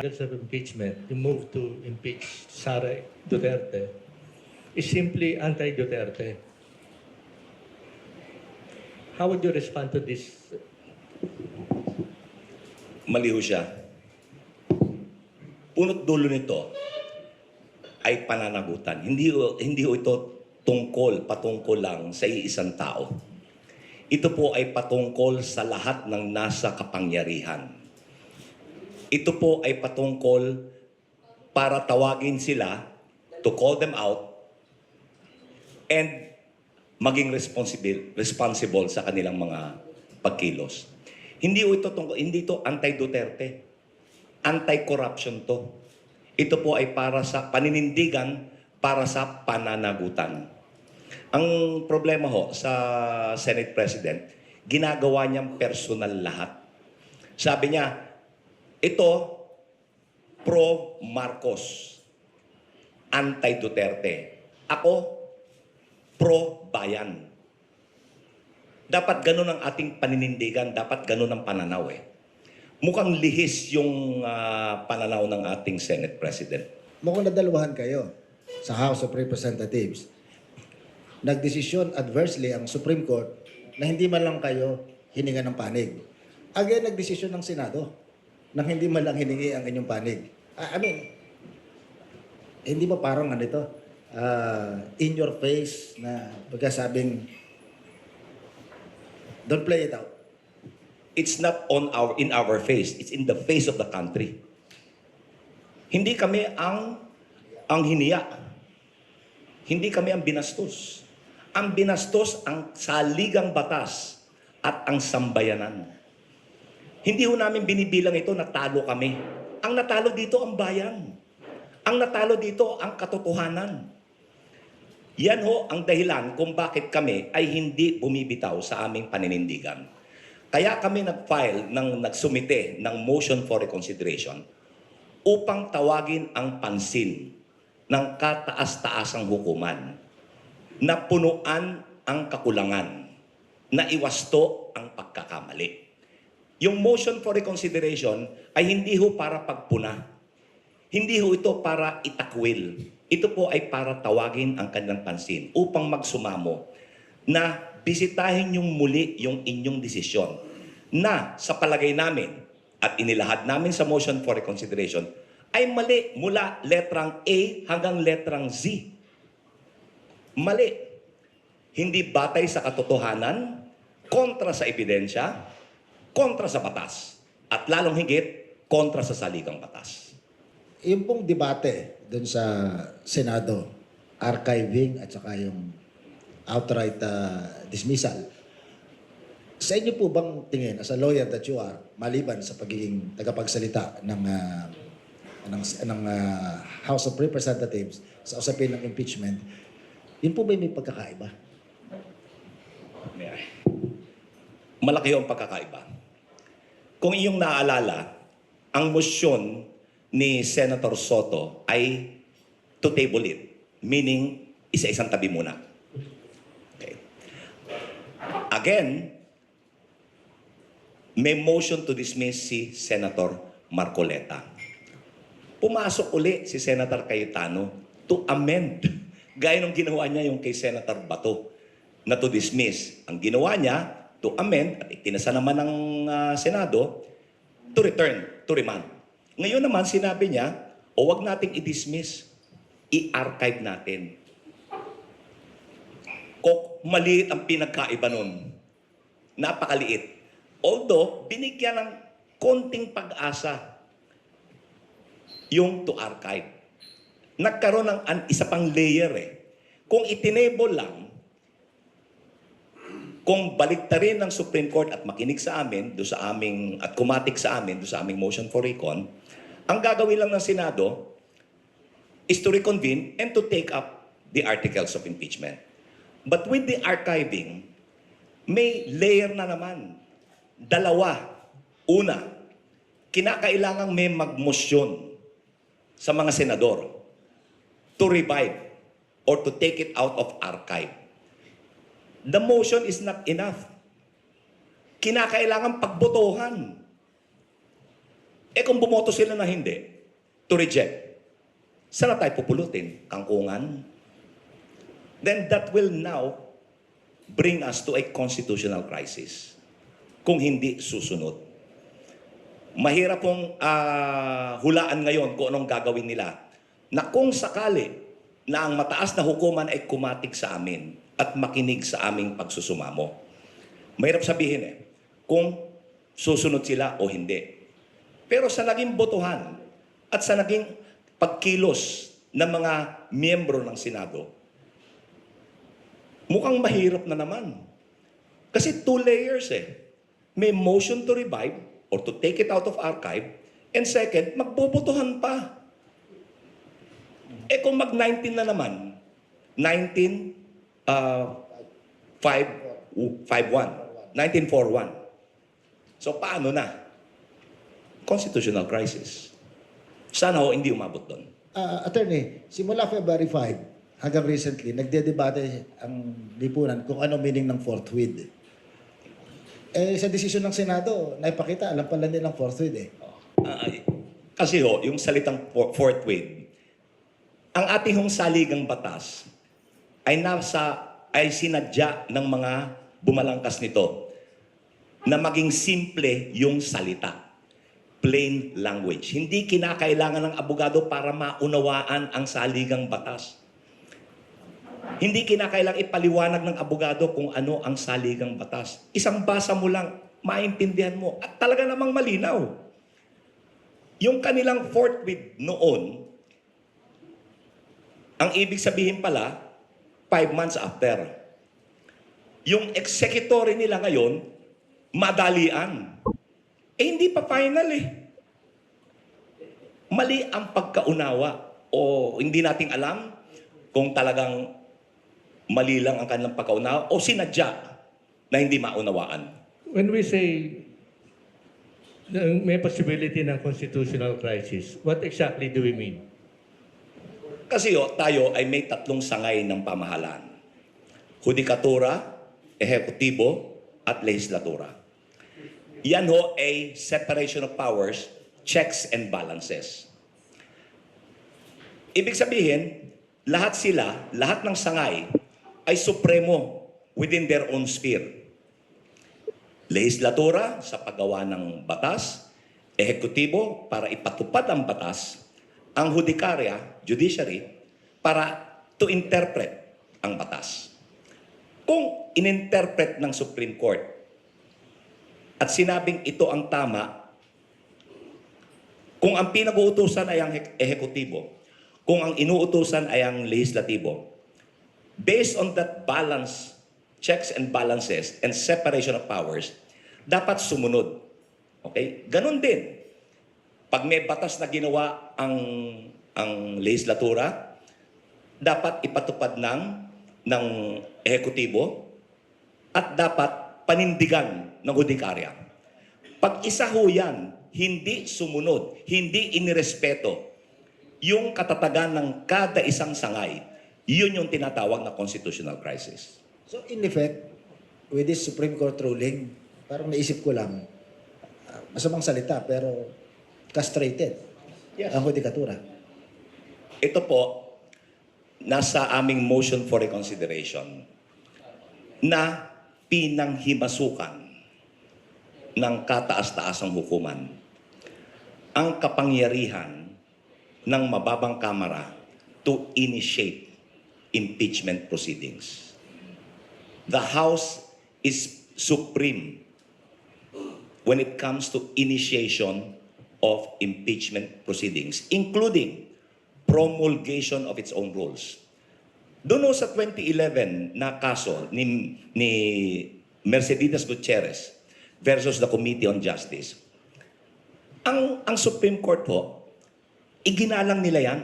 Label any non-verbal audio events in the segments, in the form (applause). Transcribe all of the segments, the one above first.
articles of impeachment, you move to impeach Sara Duterte, is simply anti-Duterte. How would you respond to this? Mali ho siya. Punot dulo nito ay pananagutan. Hindi, hindi ho ito tungkol, patungkol lang sa iisang tao. Ito po ay patungkol sa lahat ng nasa kapangyarihan. Ito po ay patungkol para tawagin sila to call them out and maging responsible, responsible sa kanilang mga pagkilos. Hindi ito tungkol, hindi ito anti-Duterte. Anti-corruption to. Ito po ay para sa paninindigan, para sa pananagutan. Ang problema ho sa Senate President, ginagawa niyang personal lahat. Sabi niya, ito, pro-Marcos, anti-Duterte. Ako, pro-bayan. Dapat ganun ang ating paninindigan, dapat ganun ang pananaw eh. Mukhang lihis yung ah, pananaw ng ating Senate President. Mukhang nadalawahan kayo sa House of Representatives. Nagdesisyon adversely ang Supreme Court na hindi man lang kayo hininga ng panig. Again, nagdesisyon ng Senado na hindi man lang hiningi ang inyong panig. I I mean, hindi ba parang ano ito, ah, in your face na pagkasabing, don't play it out. It's not on our in our face, it's in the face of the country. Hindi kami ang ang hiniya. Hindi kami ang binastos. Ang binastos ang saligang batas at ang sambayanan. Hindi ho namin binibilang ito na talo kami. Ang natalo dito ang bayan. Ang natalo dito ang katotohanan. Yan ho ang dahilan kung bakit kami ay hindi bumibitaw sa aming paninindigan. Kaya kami nag-file, ng, nagsumite ng motion for reconsideration upang tawagin ang pansin ng kataas-taasang hukuman na punuan ang kakulangan, na iwasto ang pagkakamali. Yung motion for reconsideration ay hindi ho para pagpuna. Hindi ho ito para itakwil. Ito po ay para tawagin ang kanilang pansin upang magsumamo na bisitahin yung muli yung inyong desisyon na sa palagay namin at inilahad namin sa motion for reconsideration ay mali mula letrang A hanggang letrang Z. Mali. Hindi batay sa katotohanan, kontra sa ebidensya, kontra sa batas, at lalong higit, kontra sa saligang batas. Yung pong debate dun sa Senado, archiving at saka yung outright uh, dismissal, sa inyo po bang tingin, as a lawyer that you are, maliban sa pagiging tagapagsalita ng, uh, ng, ng uh, House of Representatives sa usapin ng impeachment, yun po ba may pagkakaiba? Malaki ang pagkakaiba. Kung iyong naalala, ang motion ni Senator Soto ay to table it, meaning isa-isang tabi muna. Okay. Again, may motion to dismiss si Senator Marcoleta. Pumasok uli si Senator Cayetano to amend. Gaya nung ginawa niya yung kay Senator Bato na to dismiss. Ang ginawa niya, to amend, at itinasa naman ng ah, Senado, to return, to remand. Ngayon naman, sinabi niya, o wag nating i-dismiss, i-archive natin. Kok maliit ang pinagkaiba nun. Napakaliit. Although, binigyan ng konting pag-asa yung to archive. Nagkaroon ng an, isa pang layer eh. Kung itinable lang, kung baliktarin ng Supreme Court at makinig sa amin, do sa aming, at kumatik sa amin, do sa aming motion for recon, ang gagawin lang ng Senado is to reconvene and to take up the articles of impeachment. But with the archiving, may layer na naman. Dalawa. Una, kinakailangang may magmosyon sa mga senador to revive or to take it out of archive. The motion is not enough. Kinakailangan pagbotohan. Eh kung bumoto sila na hindi, to reject, saan na tayo pupulutin? Kangkungan? Then that will now bring us to a constitutional crisis. Kung hindi susunod. Mahirap pong ah, hulaan ngayon kung anong gagawin nila. Na kung sakali na ang mataas na hukuman ay kumatig sa amin at makinig sa aming pagsusumamo. Mahirap sabihin eh, kung susunod sila o hindi. Pero sa naging botohan at sa naging pagkilos ng mga miyembro ng Senado, mukhang mahirap na naman. Kasi two layers eh. May motion to revive or to take it out of archive and second, magbobotohan pa. Eh kung mag-19 na naman, 19, uh, 5, 5-1, 1941. So paano na? Constitutional crisis. Sana ho hindi umabot doon. Ah, attorney, simula February 5 hanggang recently, nagdedebate ang lipunan kung ano meaning ng forthwith. Eh, sa desisyon ng Senado, naipakita, alam pala nilang forthwith eh. Ah, kasi ho, yung salitang fourth wave, ang ating hong saligang batas ay nasa ay sinadya ng mga bumalangkas nito na maging simple yung salita. Plain language. Hindi kinakailangan ng abogado para maunawaan ang saligang batas. Hindi kinakailangan ipaliwanag ng abogado kung ano ang saligang batas. Isang basa mo lang, maintindihan mo. At talaga namang malinaw. Yung kanilang fourth with noon, ang ibig sabihin pala, five months after. Yung executory nila ngayon, madalian. Eh, hindi pa final eh. Mali ang pagkaunawa o hindi nating alam kung talagang mali lang ang kanilang pagkaunawa o sinadya na hindi maunawaan. When we say na may possibility ng constitutional crisis, what exactly do we mean? Kasi yo, tayo ay may tatlong sangay ng pamahalaan. Hudikatura, ehekutibo, at legislatura. Yan ho ay separation of powers, checks and balances. Ibig sabihin, lahat sila, lahat ng sangay ay supremo within their own sphere. Legislatura sa paggawa ng batas, ehekutibo para ipatupad ang batas, ang hudikaria, judiciary, para to interpret ang batas. Kung ininterpret ng Supreme Court at sinabing ito ang tama, kung ang pinag-uutusan ay ang hek- ehekutibo, kung ang inuutusan ay ang legislatibo, based on that balance, checks and balances, and separation of powers, dapat sumunod. Okay? Ganon din. Pag may batas na ginawa ang ang legislatura, dapat ipatupad ng ng ehekutibo at dapat panindigan ng hudikarya. Pag isa ho yan, hindi sumunod, hindi inirespeto yung katatagan ng kada isang sangay, yun yung tinatawag na constitutional crisis. So, in effect, with this Supreme Court ruling, parang naisip ko lang, ah, masamang salita, pero castrated Yes. ang hudikatura. Ito po, nasa aming motion for reconsideration na pinanghimasukan ng kataas-taasang hukuman ang kapangyarihan ng mababang kamara to initiate impeachment proceedings. The House is supreme when it comes to initiation of impeachment proceedings, including promulgation of its own rules. Doon sa 2011 na kaso ni, ni Mercedes Gutierrez versus the Committee on Justice, ang, ang Supreme Court po, iginalang nila yan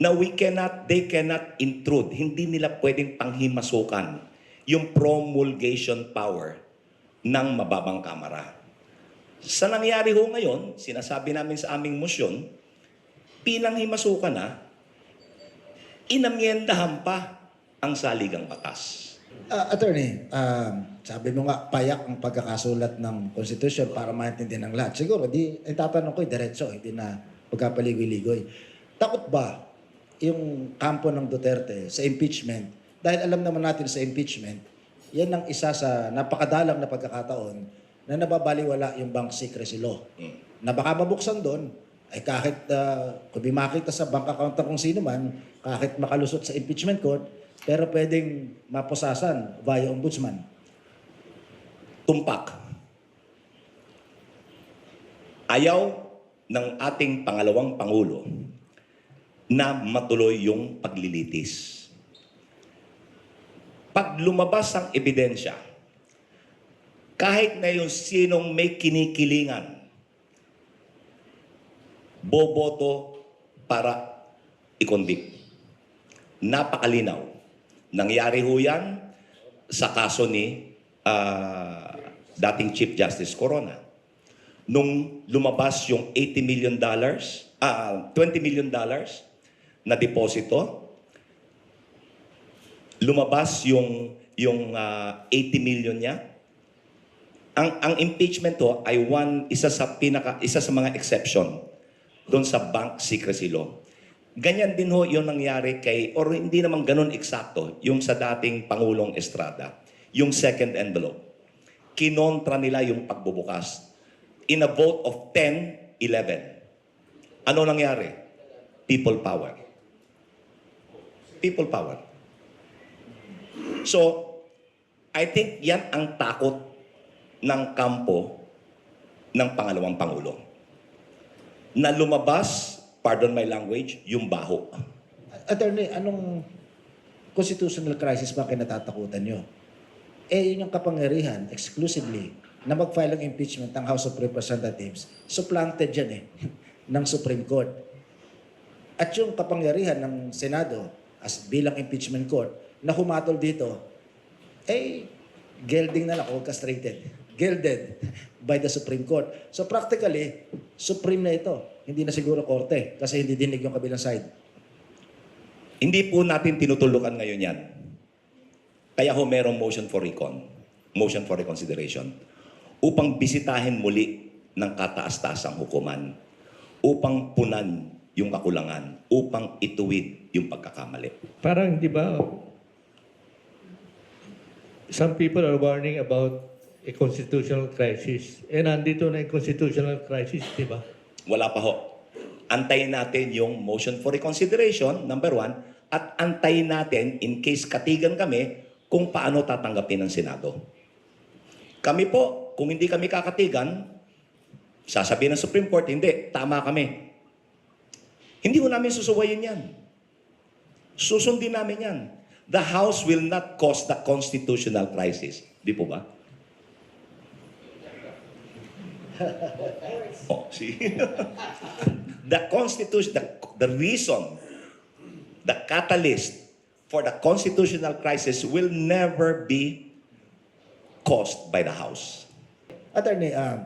na we cannot, they cannot intrude. Hindi nila pwedeng panghimasukan yung promulgation power ng mababang kamara. Sa nangyari ho ngayon, sinasabi namin sa aming motion, pinanghimasukan na, inamyendahan pa ang saligang batas. Ah, attorney, um, sabi mo nga, payak ang pagkakasulat ng Constitution para maintindihan ng lahat. Siguro, di, ang tatanong ko, diretso, hindi na pagkapaligoy-ligoy. Takot ba yung kampo ng Duterte sa impeachment? Dahil alam naman natin sa impeachment, yan ang isa sa napakadalang na pagkakataon na nababaliwala yung bank secrecy law. Na baka mabuksan doon, ay kahit uh, kung di makita sa bank account ng kung sino man, kahit makalusot sa impeachment court, pero pwedeng mapusasan via ombudsman. tumpak. Ayaw ng ating pangalawang pangulo na matuloy yung paglilitis. Pag lumabas ang ebidensya, kahit na yung sinong may kinikilingan, boboto para i-convict. Napakalinaw. Nangyari ho yan sa kaso ni ah, dating Chief Justice Corona. Nung lumabas yung 80 million dollars, ah 20 million dollars na deposito, lumabas yung yung ah, 80 million niya. Ang ang impeachment to ay one isa sa pinaka isa sa mga exception doon sa bank secrecy law. Ganyan din ho yung nangyari kay, or hindi naman ganun eksakto, yung sa dating Pangulong Estrada, yung second envelope. Kinontra nila yung pagbubukas. In a vote of 10-11. Ano nangyari? People power. People power. So, I think yan ang takot ng kampo ng pangalawang Pangulo. Na lumabas, pardon my language, yung baho. Attorney, anong constitutional crisis ba kinatatakutan nyo? Eh, yun yung kapangyarihan, exclusively, na mag-file ng impeachment ng House of Representatives, supplanted yan eh, (laughs) ng Supreme Court. At yung kapangyarihan ng Senado, as bilang impeachment court, na humatol dito, eh, gelding na lang, o Gelded by the Supreme Court. So practically, Supreme na ito. Hindi na siguro korte kasi hindi dinig yung kabilang side. Hindi po natin tinutulukan ngayon yan. Kaya ho merong motion for recon, motion for reconsideration, upang bisitahin muli ng kataas-taasang hukuman, upang punan yung kakulangan, upang ituwid yung pagkakamali. Parang, di ba, some people are warning about a constitutional crisis. Eh, nandito na yung constitutional crisis, di ba? Wala pa ho. Antayin natin yung motion for reconsideration, number one, at antayin natin, in case katigan kami, kung paano tatanggapin ng Senado. Kami po, kung hindi kami kakatigan, sasabihin ng Supreme Court, hindi, tama kami. Hindi ko namin susuwayin yan. Susundin namin yan. The House will not cause the constitutional crisis. Di po ba? Oh, see? (laughs) the Constitution, the, the reason, the catalyst for the constitutional crisis will never be caused by the House. Attorney, uh,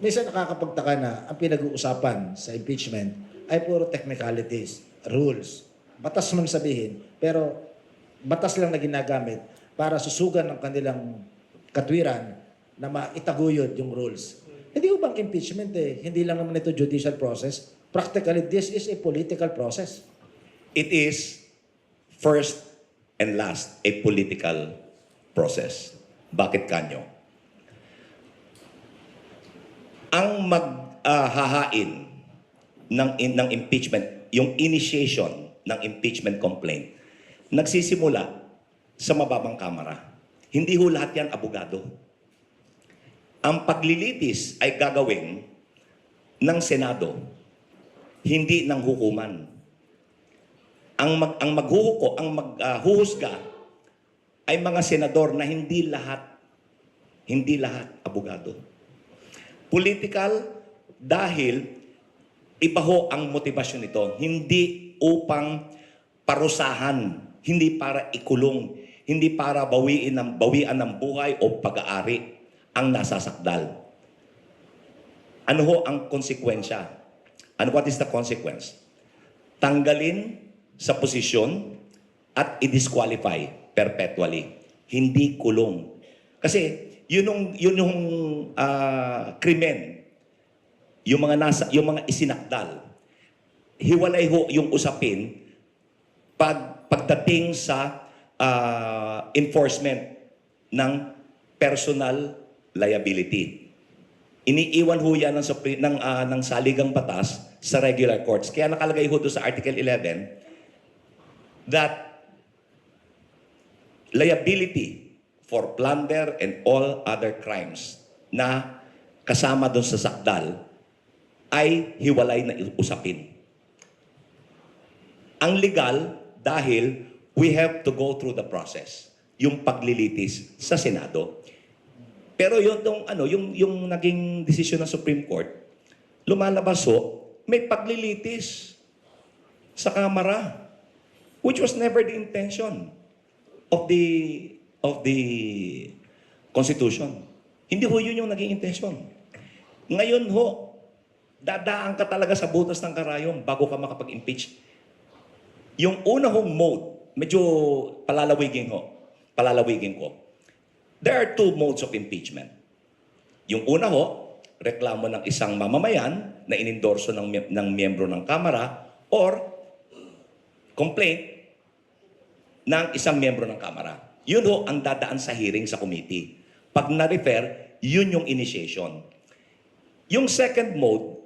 minsan nakakapagtaka na ang pinag-uusapan sa impeachment ay puro technicalities, rules. Batas man sabihin, pero batas lang na ginagamit para susugan ng kanilang katwiran na maitaguyod yung rules. Hindi ko bang impeachment eh, hindi lang naman ito judicial process. Practically, this is a political process. It is first and last a political process. Bakit kanyo? Ang maghahain ng, in- ng impeachment, yung initiation ng impeachment complaint, nagsisimula sa mababang kamara. Hindi ho lahat yan abogado. Ang paglilitis ay gagawin ng Senado, hindi ng hukuman ang mag ang maghuhuko, ang maghuhusga ay mga senador na hindi lahat hindi lahat abogado. Political dahil iba ho ang motivasyon nito, hindi upang parusahan, hindi para ikulong, hindi para bawiin ng bawian ng buhay o pag-aari ang nasasakdal. Ano ho ang konsekwensya? Ano what is the consequence? Tanggalin sa posisyon at i-disqualify perpetually. hindi kulong. Kasi yun yung, yun yung ah, krimen, yung mga, nasa, yung mga isinakdal. Hiwalay ho yung usapin pag, pagdating sa ah, enforcement ng personal liability. Iniiwan ho yan ng, ng, ah, ng saligang batas sa regular courts. Kaya nakalagay ho doon sa Article 11 that liability for plunder and all other crimes na kasama doon sa sakdal ay hiwalay na usapin. Ang legal dahil we have to go through the process, yung paglilitis sa Senado. Pero yung, yung ano, yung yung naging desisyon ng Supreme Court, lumalabas ho, may paglilitis sa Kamara which was never the intention of the of the Constitution. Hindi ho yun yung naging intention. Ngayon ho, dadaan ka talaga sa butas ng karayom bago ka makapag-impeach. Yung una hong mode, medyo palalawigin ho, palalawigin ko. There are two modes of impeachment. Yung una ho, reklamo ng isang mamamayan na inendorso ng, ng miyembro ng Kamara or complaint ng isang miyembro ng Kamara. Yun ho ang dadaan sa hearing sa committee. Pag na-refer, yun yung initiation. Yung second mode,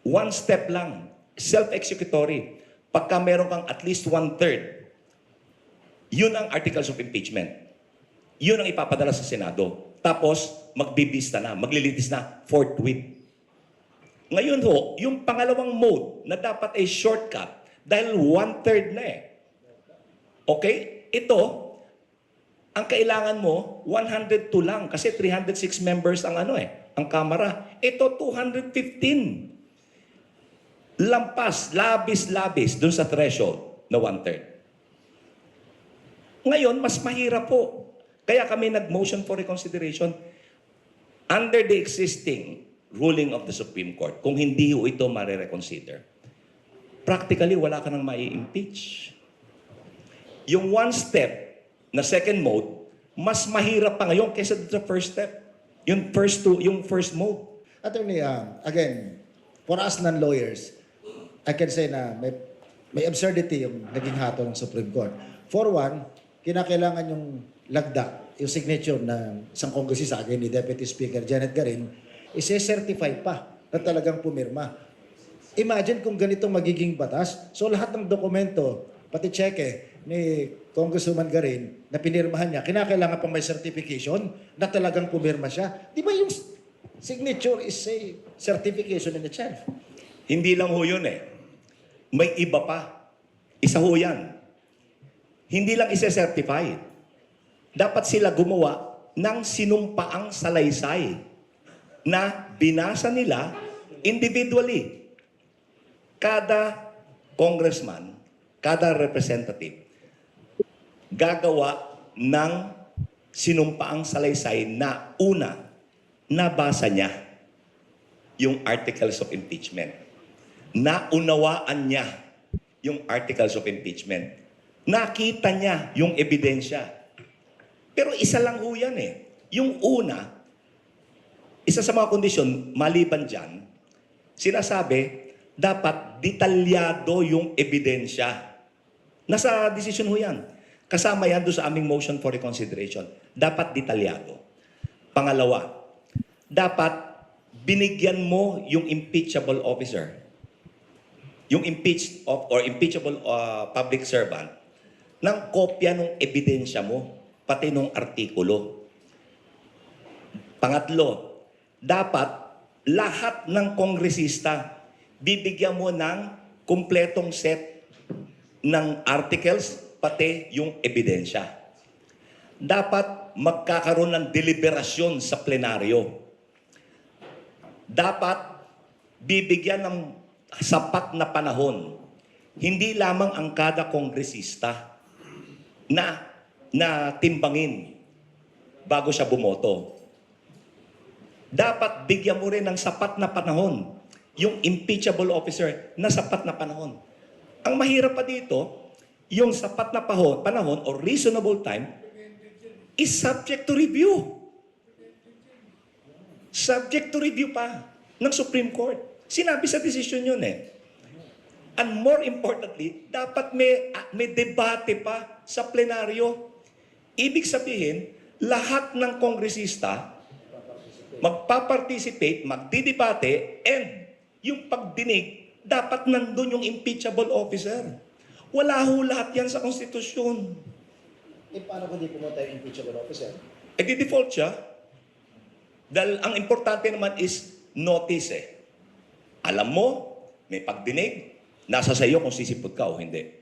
one step lang, self-executory. Pagka meron kang at least one-third, yun ang articles of impeachment. Yun ang ipapadala sa Senado. Tapos, magbibista na, maglilitis na forthwith. Ngayon ho, yung pangalawang mode na dapat ay shortcut dahil one-third na eh. Okay? Ito, ang kailangan mo, 102 lang kasi 306 members ang ano eh, ang kamera. Ito, 215. Lampas, labis-labis dun sa threshold na one-third. Ngayon, mas mahirap po. Kaya kami nag-motion for reconsideration under the existing ruling of the Supreme Court, kung hindi ho ito mare-reconsider, practically wala ka nang mai-impeach. Yung one step na second mode, mas mahirap pa ngayon kaysa sa first step. Yung first two, yung first mode. Attorney, um, again, for us non-lawyers, I can say na may, may absurdity yung naging hato ng Supreme Court. For one, kinakailangan yung lagda, yung signature ng isang kongresista, again, ni Deputy Speaker Janet Garin, isi-certify pa na talagang pumirma. Imagine kung ganitong magiging batas. So lahat ng dokumento, pati cheque ni Congresswoman Garin na pinirmahan niya, kinakailangan pang may certification na talagang pumirma siya. Di ba yung signature is a certification in itself? Hindi lang ho yun eh. May iba pa. Isa ho yan. Hindi lang isa-certify. Dapat sila gumawa ng sinumpaang salaysay na binasa nila individually. Kada congressman, kada representative, gagawa ng sinumpaang salaysay na una, nabasa niya yung articles of impeachment. Naunawaan niya yung articles of impeachment. Nakita niya yung ebidensya. Pero isa lang ho yan eh. Yung una, isa sa mga kondisyon, maliban dyan, sinasabi, dapat detalyado yung ebidensya. Nasa desisyon ho yan. Kasama yan doon sa aming motion for reconsideration. Dapat detalyado. Pangalawa, dapat binigyan mo yung impeachable officer, yung impeached of, or impeachable uh, public servant, ng kopya ng ebidensya mo, pati ng artikulo. Pangatlo, dapat lahat ng kongresista bibigyan mo ng kumpletong set ng articles, pati yung ebidensya. Dapat magkakaroon ng deliberasyon sa plenaryo. Dapat bibigyan ng sapat na panahon. Hindi lamang ang kada kongresista na na timbangin bago siya bumoto. Dapat bigyan mo rin ng sapat na panahon yung impeachable officer na sapat na panahon. Ang mahirap pa dito, yung sapat na panahon or reasonable time is subject to review. Subject to review pa ng Supreme Court. Sinabi sa desisyon yun eh. And more importantly, dapat may, ah, may debate pa sa plenaryo. Ibig sabihin, lahat ng kongresista magpaparticipate, magdidebate, and yung pagdinig, dapat nandun yung impeachable officer. Wala ho lahat yan sa konstitusyon. Eh, paano kung di pumunta yung impeachable officer? E di default siya. Dahil ang importante naman is notice eh. Alam mo, may pagdinig, nasa sa iyo kung sisipot ka o hindi.